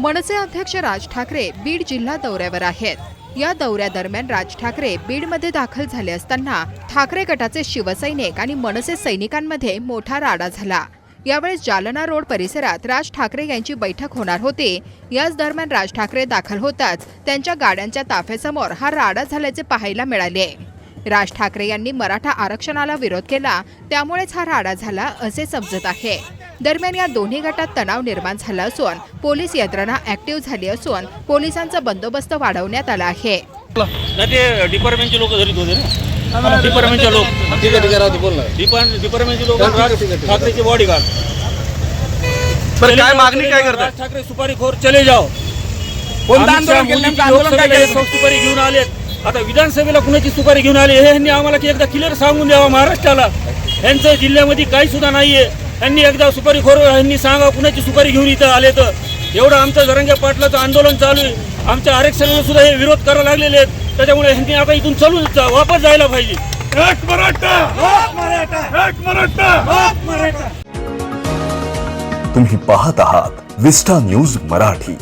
मनसे अध्यक्ष राज ठाकरे बीड जिल्हा दौऱ्यावर आहेत. या दौऱ्यादरम्यान राज ठाकरे बीडमध्ये दाखल झाले असताना ठाकरे गटाचे शिवसैनिक आणि मनसे सैनिकांमध्ये मोठा राडा झाला. यावेळेस जालना रोड परिसरात राज ठाकरे यांची बैठक होणार होती. याच दरम्यान राज ठाकरे दाखल होताच त्यांच्या गाड्यांच्या ताफ्यासमोर हा राडा झाल्याचे पाहायला मिळाले. राज ठाकरे यांनी मराठा आरक्षणाला विरोध केला त्यामुळेच हा राडा झाला असे समजत आहे. दरम्यान या दोन्ही गटात तणाव निर्माण झाला असून पोलीस यंत्रणा ऍक्टिव्ह झाली असून पोलिसांचा बंदोबस्त वाढवण्यात आला आहे. ना ते डिपार्टमेंटचे लोक धरीत होते ना. डिपार्टमेंटचे डिपार्टमेंटचे. ठाकरेचे काय मागणी काय ठाकरे सुपारी खोर चले जाओ. सुपारी घेऊन आलेत. आता विधानसभेला कुणाची सुपारी घेऊन आले? हे यांनी आम्हाला की एकदा क्लिअर सांगून द्यावा महाराष्ट्राला. यांचं जिल्ह्यामध्ये काही सुद्धा नाहीये. यांनी एकदा सुपारी खोर यांनी सांगा कुणाची सुपारी घेऊन इथं आले तर? एवढं आमचं जरंग्या पाटलाचं आंदोलन चालू आहे. आमच्या आरक्षणाला सुद्धा हे विरोध करायला लागलेले आहेत. त्याच्यामुळे ह्यांनी आता इथून चलून जा- वापस जायला पाहिजे. एक मराठा! एक मराठा! तुम्ही पाहत आहात विस्टा न्यूज मराठी.